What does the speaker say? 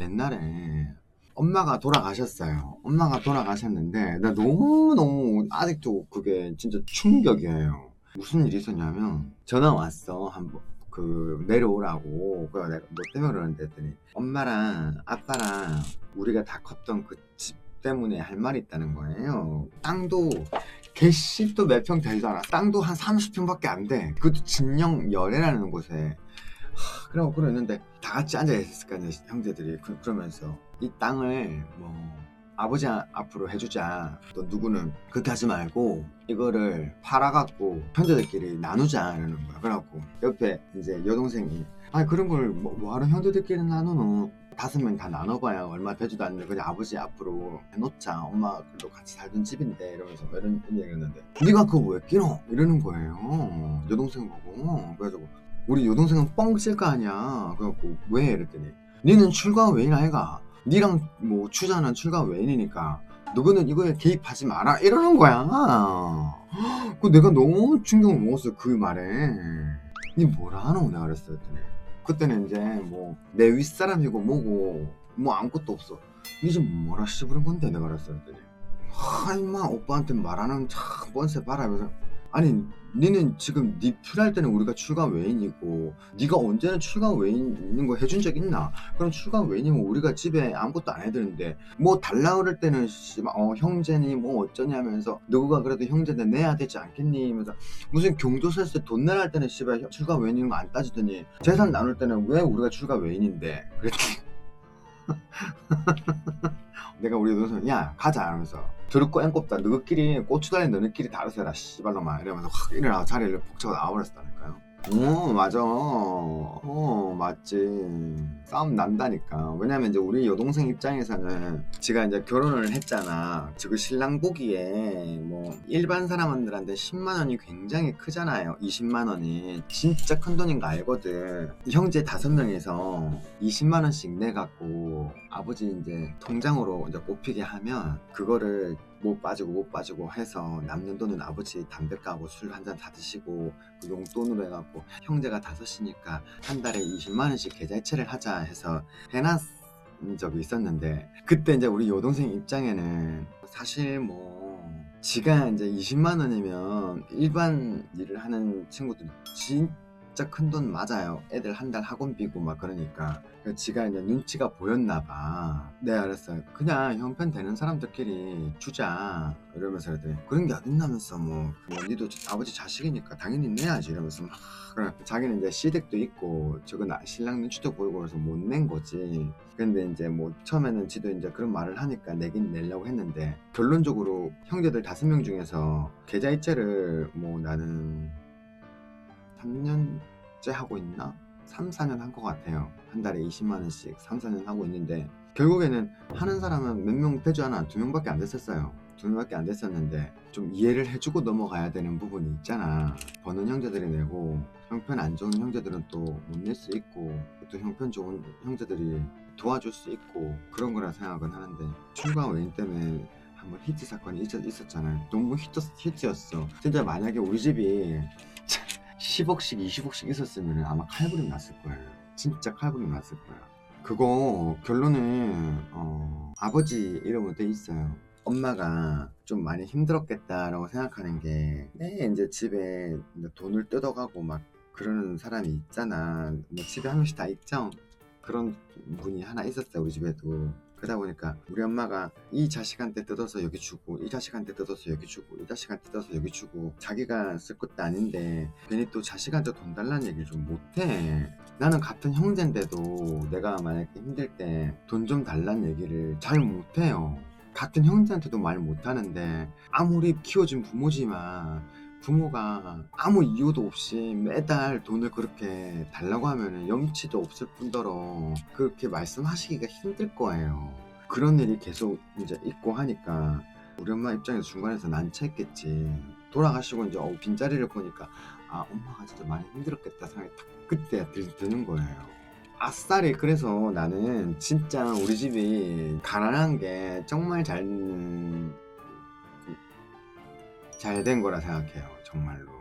옛날에 엄마가 돌아가셨어요. 엄마가 돌아가셨는데 나 너무너무 아직도 그게 진짜 충격이에요. 무슨 일이 있었냐면 전화 왔어. 한번 그 내려오라고 그래 내가 뭐 때문에 그러는데 했더니 엄마랑 아빠랑 우리가 다 컸던 그 집 때문에 할 말이 있다는 거예요. 땅도 개씩도 몇평 않아. 땅도 한 30평밖에 안 돼. 그것도 진영 열애라는 곳에 하, 그러고 그러는데 다 같이 앉아 있었을 거 아니에요 형제들이. 그, 그러면서. 이 땅을 뭐 아버지 아- 앞으로 해주자 또 누구는 그렇게 하지 말고 이거를 팔아갖고 형제들끼리 나누자 이러는 거야. 그래갖고 옆에 이제 여동생이 아니 그런 걸 뭐, 뭐하러 형제들끼리 나누노? 다섯 명 다 나눠봐야 얼마 되지도 않는데 그냥 아버지 앞으로 해놓자. 엄마 그래도 같이 살던 집인데 이러면서 뭐 이런 이런 얘기했는데 네가 그거 왜 끼노? 이러는 거예요. 여동생 보고. 그래가지고 우리 여동생은 뻥 칠 거 아니야. 그래갖고 왜? 이랬더니 니는 출가 외인 아이가. 니랑 뭐 추자는 출가 외인이니까 너는 이거에 개입하지 마라. 이러는 거야. 그 내가 너무 충격을 먹었어 그 말에. 니 뭐라 하노? 내가 그랬어. 했더니 그때는 이제 뭐 내 윗사람이고 뭐고 뭐 아무것도 없어. 니 지금 뭐라 씹으는 건데? 내가 그랬어. 했더니 하 임마 오빠한테 말하는 참 봐라. 그래서 아니 니는 지금 니 필요할 때는 우리가 출가 외인이고 니가 언제나 출가 외인인 거 해준 적 있나? 그럼 출가 외인이면 우리가 집에 아무것도 안 해드는데 뭐 달라 그럴 때는 어 형제니 뭐 어쩌냐면서 누구가 그래도 형제인데 내야 되지 않겠니? 하면서 무슨 경조사에서 돈 내라 할 때는 씨발 형- 출가 외인인 거 안 따지더니 재산 나눌 때는 왜 우리가 출가 외인인데 그랬더니 내가 우리 동생 야 가자 하면서 들고 앵꼽다. 너희끼리 고추다리 너희끼리 다르서 해라 씨발놈아. 이러면서 확 일어나 자리를 북차고 나와버렸다니까요. 어 맞아. 어 맞지. 싸움 난다니까. 왜냐면 이제 우리 여동생 입장에서는 지가 이제 결혼을 했잖아. 지금 신랑 보기에 뭐 일반 사람들한테 10만 원이 굉장히 크잖아요. 20만 원이. 진짜 큰 돈인 거 알거든. 형제 다섯 명이서 20만 원씩 내갖고 아버지 이제 통장으로 이제 꼽히게 하면 그거를 못 빠지고 못 빠지고 해서 남는 돈은 아버지 담배 까고 술 한 잔 다 드시고 그 용돈으로 해갖고 형제가 다섯이니까 한 달에 20만 원씩 계좌이체를 하자 해서 해놨은 적이 있었는데 그때 이제 우리 여동생 입장에는 사실 뭐 지가 이제 20만 원이면 일반 일을 하는 친구들 진 짜 큰 돈 맞아요. 애들 한 달 학원비고 막 그러니까 그 지가 이제 눈치가 보였나 봐. 네 알았어요. 그냥 형편 되는 사람들끼리 주자 이러면서 그랬더니 그런 게 어딨나면서 뭐, 뭐 니도 아버지 자식이니까 당연히 내야지 이러면서 막. 자기는 이제 시댁도 있고 저거 나 신랑 눈치도 보이고 그래서 못 낸 거지. 근데 이제 뭐 처음에는 지도 이제 그런 말을 하니까 내긴 내려고 했는데 결론적으로 형제들 다섯 명 중에서 계좌이체를 뭐 나는 3년째 하고 있나? 3, 4년 한 것 같아요. 한 달에 20만 원씩 3, 4년 하고 있는데 결국에는 하는 사람은 몇 명 되지 않아 두 명밖에 안 됐었어요. 두 명밖에 안 됐었는데 좀 이해를 해주고 넘어가야 되는 부분이 있잖아. 버는 형제들이 내고 형편 안 좋은 형제들은 또 못 낼 수 있고 또 형편 좋은 형제들이 도와줄 수 있고 그런 거라 생각은 하는데 출가 외인 때문에 한번 히트 사건이 있었, 있었잖아요. 너무 히트, 히트였어. 진짜 만약에 우리 집이 10억씩 20억씩 있었으면 아마 칼부림 났을 거예요. 진짜 칼부림 났을 거야. 그거 결론은 어, 아버지 이름으로 돼 있어요. 엄마가 좀 많이 힘들었겠다라고 생각하는 게, 네, 이제 집에 돈을 뜯어가고 막 그러는 사람이 있잖아. 뭐 집에 한 명씩 다 있죠. 그런 분이 하나 있었어요, 우리 집에도. 그러다 보니까 우리 엄마가 이 자식한테 뜯어서 여기 주고 이 자식한테 뜯어서 여기 주고 이 자식한테 뜯어서 여기 주고 자기가 쓸 것도 아닌데 괜히 또 자식한테 돈 달라는 얘기를 좀 못해. 나는 같은 형제인데도 내가 만약에 힘들 때 돈 좀 달라는 얘기를 잘 못해요. 같은 형제한테도 말 못하는데 아무리 키워준 부모지만 부모가 아무 이유도 없이 매달 돈을 그렇게 달라고 하면 염치도 없을 뿐더러 그렇게 말씀하시기가 힘들 거예요. 그런 일이 계속 이제 있고 하니까 우리 엄마 입장에서 중간에서 난처했겠지. 돌아가시고 이제 어, 빈자리를 보니까 아 엄마가 진짜 많이 힘들었겠다 생각이 딱 그때 들, 드는 거예요. 아싸리 그래서 나는 진짜 우리 집이 가난한 게 정말 잘 잘 된 거라 생각해요 정말로 음.